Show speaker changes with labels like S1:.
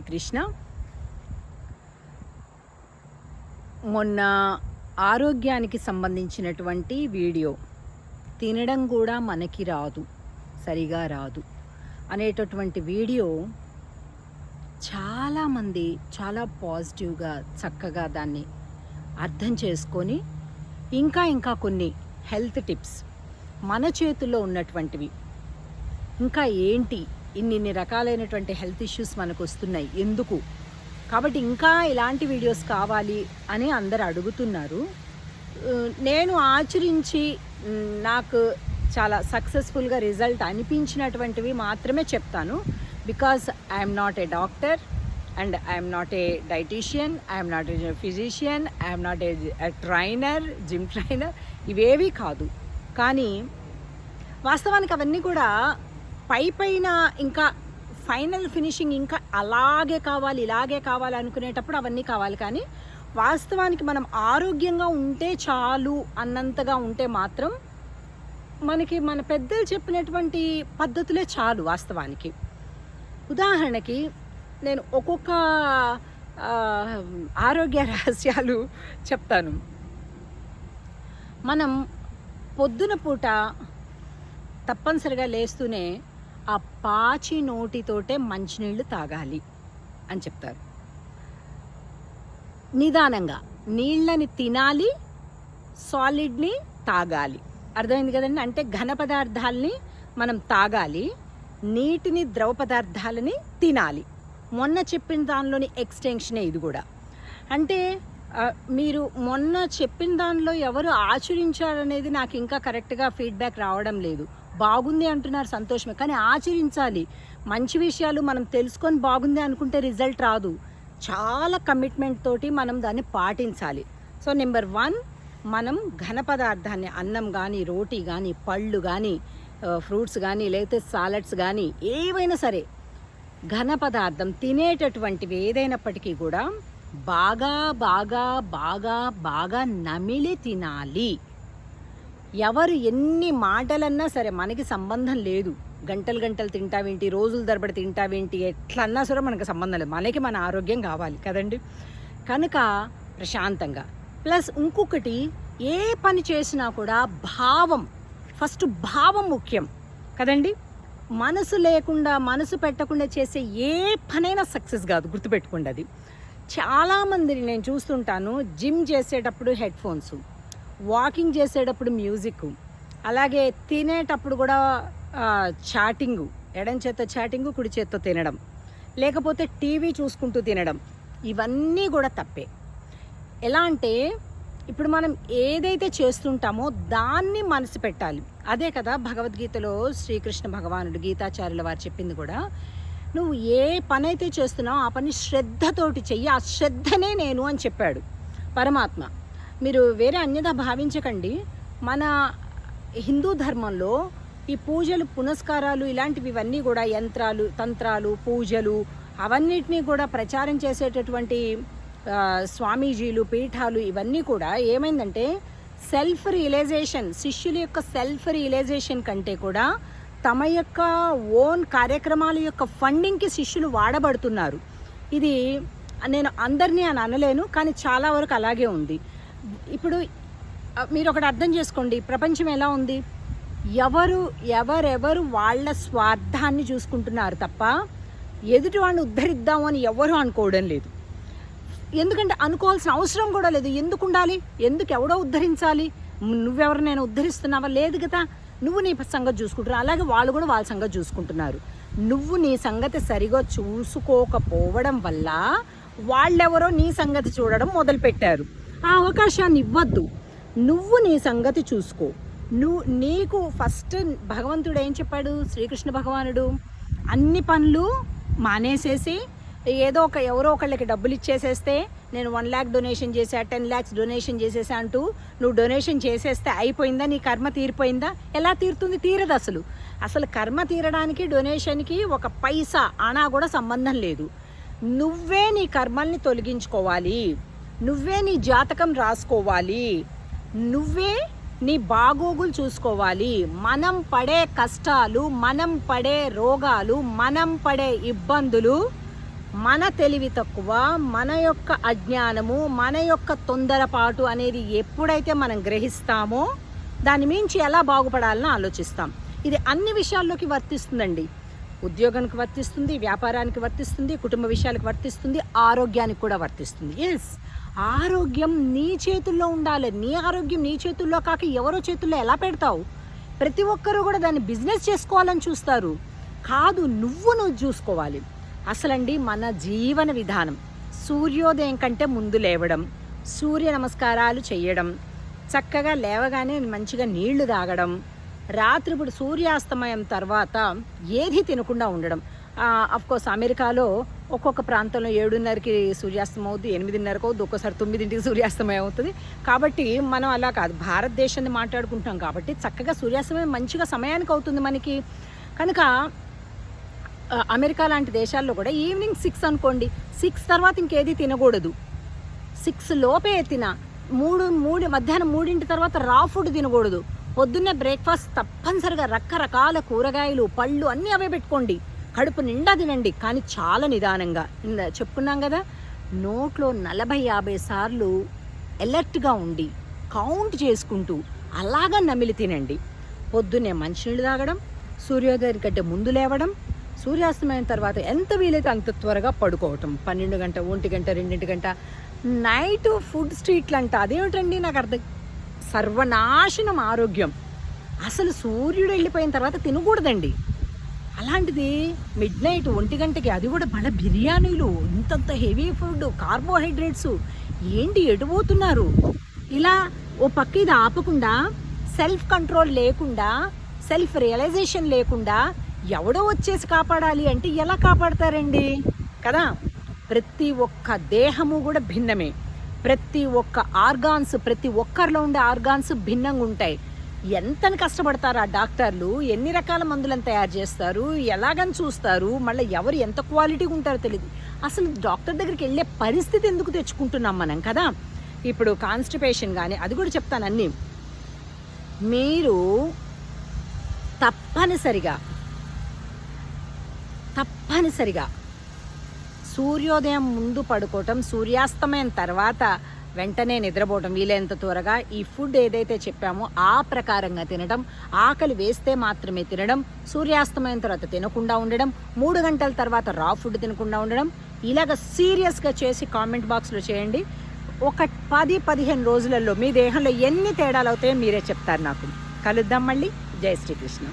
S1: కృష్ణ. మొన్న ఆరోగ్యానికి సంబంధించినటువంటి వీడియో తినడం కూడా మనకి రాదు సరిగా రాదు అనేటటువంటి వీడియో చాలామంది చాలా పాజిటివ్గా చక్కగా దాన్ని అర్థం చేసుకొని ఇంకా ఇంకా కొన్ని హెల్త్ టిప్స్ మన చేతుల్లో ఉన్నటువంటివి. ఇంకా ఏంటి ఇన్ని ఇన్ని రకాలైనటువంటి హెల్త్ ఇష్యూస్ మనకు వస్తున్నాయి ఎందుకు? కాబట్టి ఇంకా ఇలాంటి వీడియోస్ కావాలి అని అందరు అడుగుతున్నారు. నేను ఆచరించి నాకు చాలా సక్సెస్ఫుల్గా రిజల్ట్ అనిపించినటువంటివి మాత్రమే చెప్తాను. Because I'm not a doctor and I'm not a dietitian I'm not a physician I'm not a trainer gym trainer ఇవేవి కాదు. కానీ వాస్తవానికి అవన్నీ కూడా పై పైన ఇంకా ఫైనల్ ఫినిషింగ్ ఇంకా అలాగే కావాలి ఇలాగే కావాలి అనుకునేటప్పుడు అవన్నీ కావాలి. కానీ వాస్తవానికి మనం ఆరోగ్యంగా ఉంటే చాలు అన్నంతగా ఉంటే మాత్రం మనకి మన పెద్దలు చెప్పినటువంటి పద్ధతులే చాలు వాస్తవానికి. ఉదాహరణకి నేను ఒక్కొక్క ఆరోగ్య రహస్యాలు చెప్తాను. మనం పొద్దున పూట తప్పనిసరిగా లేస్తూనే ఆ పాచి నోటితోటే మంచినీళ్ళు తాగాలి అని చెప్తారు. నిదానంగా నీళ్ళని తినాలి సాలిడ్ని తాగాలి. అర్థమైంది కదండి? అంటే ఘన పదార్థాలని మనం తాగాలి నీటిని ద్రవ పదార్థాలని తినాలి. మొన్న చెప్పిన దానిలోని ఎక్స్టెన్షనే ఇది కూడా. అంటే మీరు మొన్న చెప్పిన దానిలో ఎవరు ఆచరించారనేది నాకు ఇంకా కరెక్ట్గా ఫీడ్బ్యాక్ రావడం లేదు. బాగుంది అంటున్నారు సంతోషమే. కానీ ఆచరించాలి. మంచి విషయాలు మనం తెలుసుకొని బాగుంది అనుకుంటే రిజల్ట్ రాదు. చాలా కమిట్మెంట్ తోటి మనం దాన్ని పాటించాలి. సో నెంబర్ వన్ మనం ఘన పదార్థాన్ని అన్నం కానీ రోటీ కానీ పళ్ళు కానీ ఫ్రూట్స్ కానీ లేకపోతే సాలడ్స్ కానీ ఏవైనా సరే ఘన పదార్థం తినేటటువంటివి ఏదైనప్పటికీ కూడా బాగా బాగా బాగా బాగా నమిలి తినాలి. ఎవరు ఎన్ని మాటలన్నా సరే మనకి సంబంధం లేదు. గంటలు గంటలు తింటావేంటి? రోజులు తరబడి తింటావేంటి? ఎట్లన్నా సరే మనకు సంబంధం లేదు. మనకి మన ఆరోగ్యం కావాలి కదండి? కనుక ప్రశాంతంగా. ప్లస్ ఇంకొకటి ఏ పని చేసినా కూడా భావం ఫస్ట్ భావం ముఖ్యం కదండి? మనసు లేకుండా మనసు పెట్టకుండా చేసే ఏ పనైనా సక్సెస్ కాదు. గుర్తుపెట్టుకోండి అది. చాలామందిని నేను చూస్తుంటాను జిమ్ చేసేటప్పుడు హెడ్ ఫోన్స్ వాకింగ్ చేసేటప్పుడు మ్యూజిక్ అలాగే తినేటప్పుడు కూడా చాటింగు ఎడం చేత చాటింగు కుడి చేత్తో తినడం లేకపోతే టీవీ చూసుకుంటూ తినడం ఇవన్నీ కూడా తప్పే. ఎలా అంటే ఇప్పుడు మనం ఏదైతే చేస్తుంటామో దాన్ని మనసు పెట్టాలి. అదే కదా భగవద్గీతలో శ్రీకృష్ణ భగవానుడు గీతాచార్యుల వారు చెప్పింది కూడా నువ్వు ఏ పని అయితే చేస్తున్నావో ఆ పని శ్రద్ధతోటి చెయ్యి ఆ శ్రద్ధనే నేను అని చెప్పాడు పరమాత్మ. మీరు వేరే అన్యదా భావించకండి. మన హిందూ ధర్మంలో ఈ పూజలు పునస్కారాలు ఇలాంటివి ఇవన్నీ కూడా యంత్రాలు తంత్రాలు పూజలు అవన్నిటినీ కూడా ప్రచారం చేసేటటువంటి స్వామీజీలు పీఠాలు ఇవన్నీ కూడా ఏమైందంటే సెల్ఫ్ రియలైజేషన్ శిష్యుల యొక్క సెల్ఫ్ రియలైజేషన్ కంటే కూడా తమ యొక్క ఓన్ కార్యక్రమాల యొక్క ఫండింగ్కి శిష్యులు వాడబడుతున్నారు. ఇది నేను అందరినీ అని అనలేను కానీ చాలా వరకు అలాగే ఉంది. ఇప్పుడు మీరు ఒకటి అర్థం చేసుకోండి. ప్రపంచం ఎలా ఉంది? ఎవరు ఎవరెవరు వాళ్ళ స్వార్థాన్ని చూసుకుంటున్నారు తప్ప ఎదుటి వాడిని ఉద్ధరిద్దాము అని ఎవరు అనుకోవడం లేదు. ఎందుకంటే అనుకోవాల్సిన అవసరం కూడా లేదు. ఎందుకు ఉండాలి? ఎందుకు ఎవడో ఉద్ధరించాలి? నువ్వెవరు నేను ఉద్ధరిస్తున్నావా? లేదు కదా. నువ్వు నీ సంగతి చూసుకుంటున్నావు. అలాగే వాళ్ళు కూడా వాళ్ళ సంగతి చూసుకుంటున్నారు. నువ్వు నీ సంగతి సరిగా చూసుకోకపోవడం వల్ల వాళ్ళెవరో నీ సంగతి చూడడం మొదలుపెట్టారు. ఆ అవకాశాన్ని ఇవ్వద్దు. నువ్వు నీ సంగతి చూసుకో. నువ్వు నీకు ఫస్ట్ భగవంతుడు ఏం చెప్పాడు? శ్రీకృష్ణ భగవానుడు అన్ని పనులు మానేసేసి ఏదో ఒక ఎవరో ఒకళ్ళకి డబ్బులు ఇచ్చేసేస్తే నేను వన్ ల్యాక్ డొనేషన్ చేసా టెన్ ల్యాక్స్ డొనేషన్ చేసేసా అంటూ నువ్వు డొనేషన్ చేసేస్తే అయిపోయిందా? నీ కర్మ తీరిపోయిందా? ఎలా తీరుతుంది? తీరదు అసలు. అసలు కర్మ తీరడానికి డొనేషన్కి ఒక పైసా అనా కూడా సంబంధం లేదు. నువ్వే నీ కర్మల్ని తొలగించుకోవాలి. నువ్వే నీ జాతకం రాసుకోవాలి. నువ్వే నీ బాగోగులు చూసుకోవాలి. మనం పడే కష్టాలు మనం పడే రోగాలు మనం పడే ఇబ్బందులు మన తెలివి తక్కువ మన యొక్క అజ్ఞానము మన యొక్క తొందరపాటు అనేది ఎప్పుడైతే మనం గ్రహిస్తామో దాని మించి ఎలా బాగుపడాలని ఆలోచిస్తాం. ఇది అన్ని విషయాల్లోకి వర్తిస్తుందండి. ఉద్యోగానికి వర్తిస్తుంది వ్యాపారానికి వర్తిస్తుంది కుటుంబ విషయాలకు వర్తిస్తుంది ఆరోగ్యానికి కూడా వర్తిస్తుంది. ఎస్ ఆరోగ్యం నీ చేతుల్లో ఉండాలి. నీ ఆరోగ్యం నీ చేతుల్లో కాక ఎవరో చేతుల్లో ఎలా పెడతావు? ప్రతి ఒక్కరూ కూడా దాన్ని బిజినెస్ చేసుకోవాలని చూస్తారు. కాదు నువ్వు నువ్వు చూసుకోవాలి. అసలండి మన జీవన విధానం. సూర్యోదయం కంటే ముందు లేవడం సూర్య నమస్కారాలు చేయడం చక్కగా లేవగానే మంచిగా నీళ్ళు తాగడం రాత్రిపూట సూర్యాస్తమయం తర్వాత ఏది తినకుండా ఉండడం. కోర్స్ అమెరికాలో ఒక్కొక్క ప్రాంతంలో ఏడున్నరకి సూర్యాస్తమయం అవుతుంది ఎనిమిదిన్నరకు అవుతుంది ఒక్కోసారి తొమ్మిదింటికి సూర్యాస్తమయం అవుతుంది. కాబట్టి మనం అలా కాదు భారతదేశాన్ని మాట్లాడుకుంటాం కాబట్టి చక్కగా సూర్యాస్తమయం మంచిగా సమయానికి అవుతుంది మనకి. కనుక అమెరికా లాంటి దేశాల్లో కూడా ఈవినింగ్ సిక్స్ అనుకోండి సిక్స్ తర్వాత ఇంకేది తినకూడదు. సిక్స్ లోపే తిన మూడు మూడు మధ్యాహ్నం మూడింటి తర్వాత రా ఫుడ్ తినకూడదు. పొద్దున్నే బ్రేక్ఫాస్ట్ తప్పనిసరిగా రకరకాల కూరగాయలు పళ్ళు అన్నీ అవే పెట్టుకోండి. కడుపు నిండా తినండి కానీ చాలా నిదానంగా. చెప్పుకున్నాం కదా నోట్లో నలభై యాభై సార్లు ఎలర్ట్గా ఉండి కౌంట్ చేసుకుంటూ అలాగా నమిలి తినండి. పొద్దున్నే మంచినీళ్ళు తాగడం సూర్యోదయం కంటే ముందు లేవడం సూర్యాస్తమయం తర్వాత ఎంత వీలైతే అంత త్వరగా పడుకోవటం. పన్నెండు గంట ఒంటి గంట రెండింటి గంట. నైట్ ఫుడ్ స్ట్రీట్లు అంట అదేమిటండి నాకు అర్థం సర్వనాశనం ఆరోగ్యం. అసలు సూర్యుడు వెళ్ళిపోయిన తర్వాత తినకూడదండి. అలాంటిది మిడ్ నైట్ ఒంటి గంటకి అది కూడా మన బిర్యానీలు ఇంతంత హెవీ ఫుడ్ కార్బోహైడ్రేట్స్ ఏంటి ఎటుపోతున్నారు ఇలా ఓ పక్క ఇది ఆపకుండా సెల్ఫ్ కంట్రోల్ లేకుండా సెల్ఫ్ రియలైజేషన్ లేకుండా ఎవడో వచ్చేసి కాపాడాలి అంటే ఎలా కాపాడతారండి? కదా? ప్రతి ఒక్క దేహము కూడా భిన్నమే. ప్రతి ఒక్క ఆర్గాన్స్ ప్రతి ఒక్కరిలో ఉండే ఆర్గాన్స్ భిన్నంగా ఉంటాయి. ఎంతని కష్టపడతారు ఆ డాక్టర్లు? ఎన్ని రకాల మందులను తయారు చేస్తారు? ఎలాగని చూస్తారు? మళ్ళీ ఎవరు ఎంత క్వాలిటీగా ఉంటారో తెలియదు అసలు డాక్టర్ దగ్గరికి వెళ్ళే పరిస్థితి ఎందుకు తెచ్చుకుంటున్నాం మనం కదా? ఇప్పుడు కాన్స్టిపేషన్ కానీ అది కూడా చెప్తాను అన్నీ. మీరు తప్పనిసరిగా తప్పనిసరిగా సూర్యోదయం ముందు పడుకోవటం సూర్యాస్తమయం తర్వాత వెంటనే నిద్రపోవటం వీలైనంత త్వరగా ఈ ఫుడ్ ఏదైతే చెప్పామో ఆ ప్రకారంగా తినడం ఆకలి వేస్తే మాత్రమే తినడం సూర్యాస్తమయం తర్వాత తినకుండా ఉండడం మూడు గంటల తర్వాత రా ఫుడ్ తినకుండా ఉండడం ఇలాగ సీరియస్గా చేసి కామెంట్ బాక్స్లో చేయండి. ఒక పది పదిహేను రోజులలో మీ దేహంలో ఎన్ని తేడాలు అవుతాయో మీరే చెప్తారు నాకు. కలుద్దాం మళ్ళీ. జై శ్రీకృష్ణ.